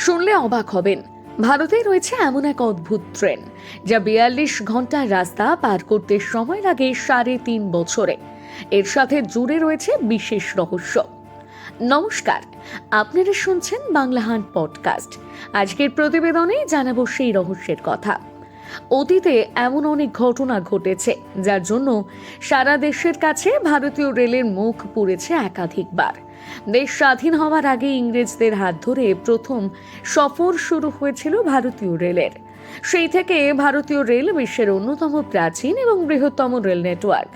শুনলে অবাক হবেন। ভারতে রয়েছে এমন এক অদ্ভুত ট্রেন, যা বিয়াল্লিশ ঘণ্টার রাস্তা পার করতে সময় লাগে সাড়ে তিন বছরে। এর সাথে জুড়ে রয়েছে বিশেষ রহস্য। নমস্কার, আপনারা শুনছেন বাংলা হান্ট পডকাস্ট। আজকের প্রতিবেদনে জানাব সেই রহস্যের কথা। অতীতে এমন অনেক ঘটনা ঘটেছে, যার জন্য সারা দেশের কাছে ভারতীয় রেলের মুখ পুড়েছে একাধিকবার। দেশ স্বাধীন হওয়ার আগে ইংরেজদের হাত ধরে প্রথম সফর শুরু হয়েছিল ভারতীয় রেলের। সেই থেকে ভারতীয় রেল বিশ্বের অন্যতম প্রাচীন এবং বৃহত্তম রেল নেটওয়ার্ক।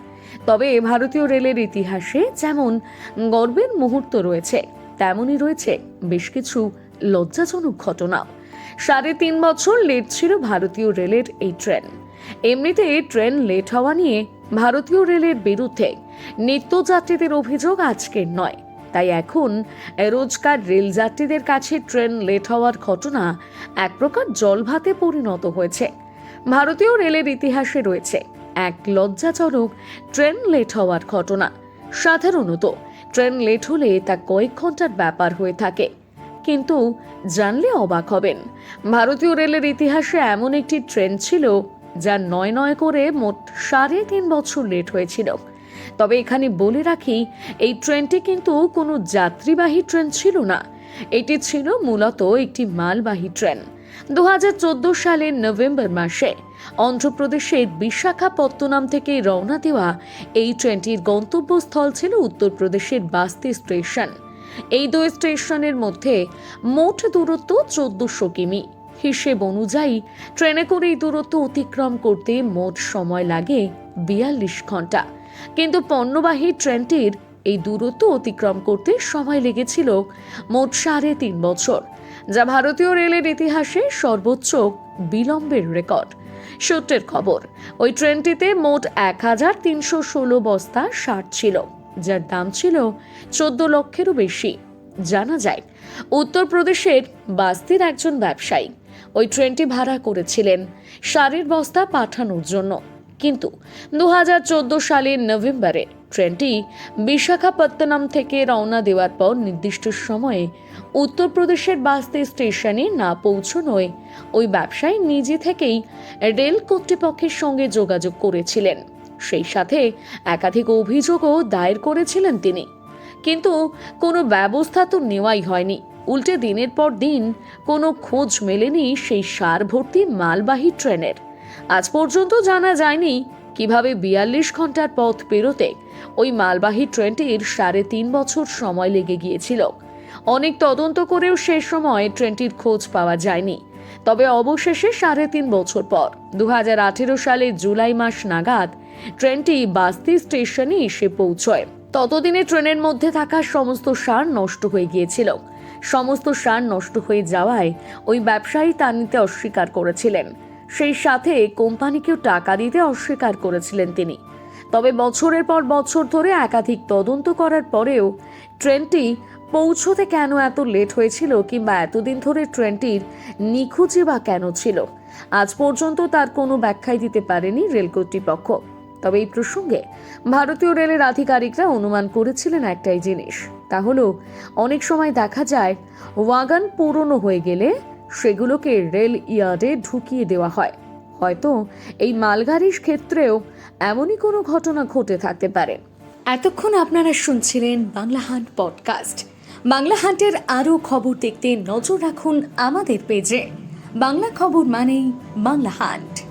তবে ভারতীয় রেলের ইতিহাসে যেমন গর্বের মুহূর্ত রয়েছে, তেমনই রয়েছে বেশ কিছু লজ্জাজনক ঘটনাও। সাড়ে তিন বছর লেট ছিল ভারতীয় রেলের এই ট্রেন। এমনিতে ট্রেন লেট হওয়া নিয়ে ভারতীয় রেলের বিরুদ্ধে নিত্যযাত্রীদের অভিযোগ আজকের নয়। তাই এখন রোজকার রেলযাত্রীদের কাছে ট্রেন লেট হওয়ার ঘটনা এক প্রকার জলভাতে পরিণত হয়েছে। ভারতীয় রেলের ইতিহাসে রয়েছে এক লজ্জাজনক ট্রেন লেট হওয়ার ঘটনা। সাধারণত ট্রেন লেট হলে তা কয়েক ঘণ্টার ব্যাপার হয়ে থাকে। কিন্তু জানলে অবাক হবেন, ভারতীয় রেলের ইতিহাসে এমন একটি ট্রেন ছিল যা নয় নয় করে মোট সাড়ে তিন বছর লেট হয়েছিল। তবে এখানে বলে রাখি, এই ট্রেনটি কিন্তু কোনো যাত্রীবাহী ট্রেন ছিল না। এটি ছিল মূলত একটি মালবাহী ট্রেন। দুহাজার চোদ্দ সালের নভেম্বর মাসে অন্ধ্রপ্রদেশের বিশাখাপত্তনম থেকে রওনা দেওয়া এই ট্রেনটির গন্তব্যস্থল ছিল উত্তরপ্রদেশের বাস্তি স্টেশন। এই দুই স্টেশনের মধ্যে মোট দূরত্ব চোদ্দশো কিমি। হিসেব অনুযায়ী ট্রেনে করে এই দূরত্ব অতিক্রম করতে মোট সময় লাগে বিয়াল্লিশ ঘণ্টা কিন্তু পণ্যবাহী ট্রেনটির এই দূরত্ব অতিক্রম করতে সময় লেগেছিল মোট সাড়ে তিন বছর, যা ভারতীয় রেলের ইতিহাসে সর্বোচ্চ বিলম্বের রেকর্ড। সূত্রের খবর, ওই ট্রেনটিতে মোট এক হাজার তিনশো ষোলো বস্তা সার ছিল, যার দাম ছিল চোদ্দ লক্ষেরও বেশি। জানা যায়, উত্তরপ্রদেশের বাস্তির একজন ব্যবসায়ী ওই ট্রেনটি ভাড়া করেছিলেন সারের বস্তা পাঠানোর জন্য। কিন্তু দু হাজার চোদ্দ সালের নভেম্বরে ট্রেনটি বিশাখাপত্তনম থেকে রওনা দেওয়ার পর নির্দিষ্ট সময়ে উত্তরপ্রদেশের বাস্তি স্টেশনে না পৌঁছনোয় ওই ব্যবসায়ী নিজে থেকেই রেল কর্তৃপক্ষের সঙ্গে যোগাযোগ করেছিলেন। সেই সাথে একাধিক অভিযোগও দায়ের করেছিলেন তিনি। কিন্তু কোনো ব্যবস্থা তো নেওয়াই হয়নি। উল্টে দিনের পর দিন কোনো খোঁজ মেলেনি সেই সার ভর্তি মালবাহী ট্রেনের। আজ পর্যন্ত জানা যায়নি কীভাবে বিয়াল্লিশ ঘণ্টার পথ পেরোতে ওই মালবাহী ট্রেনটির সাড়ে তিন বছর সময় লেগে গিয়েছিল। অনেক তদন্ত করেও সে সময় ট্রেনটির খোঁজ পাওয়া যায়নি। তবে অবশেষে সাড়ে তিন বছর পর দু সালে জুলাই মাস নাগাদ, ট্রেনটি বাস্তি স্টেশনে এসে পৌঁছয়। ততদিনে ট্রেনের মধ্যে থাকা সমস্ত সার নষ্ট হয়ে গিয়েছিল। সমস্ত সার নষ্ট হয়ে যাওয়ায় ওই ব্যবসায়ী তা নিতে অস্বীকার করেছিলেন। সেই সাথে কোম্পানিকেও টাকা দিতে অস্বীকার করেছিলেন তিনি। তবে বছরের পর বছর ধরে একাধিক তদন্ত করার পরেও ট্রেনটি পৌঁছতে কেন এত লেট হয়েছিল কিংবা এতদিন ধরে ট্রেনটির নিখুঁজি বা কেন ছিল, আজ পর্যন্ত তার কোনো ব্যাখ্যাই দিতে পারেনি রেল কর্তৃপক্ষ তবে এই প্রসঙ্গে ভারতীয় রেলের আধিকারিকরা অনুমান করেছিলেন একটাই জিনিস, তা হলো, অনেক সময় দেখা যায়, ওয়াগান পুরনো হয়ে গেলে সেগুলোকে রেল ইয়ার্ডে ঢুকিয়ে দেওয়া হয়। হয়তো এই মালগাড়ির ক্ষেত্রেও এমনই কোনো ঘটনা ঘটে থাকতে পারে। এতক্ষণ আপনারা শুনছিলেন বাংলা হান্ট পডকাস্ট। বাংলা হান্টের আরও খবর দেখতে নজর রাখুন আমাদের পেজে। বাংলা খবর মানেই বাংলা হান্ট।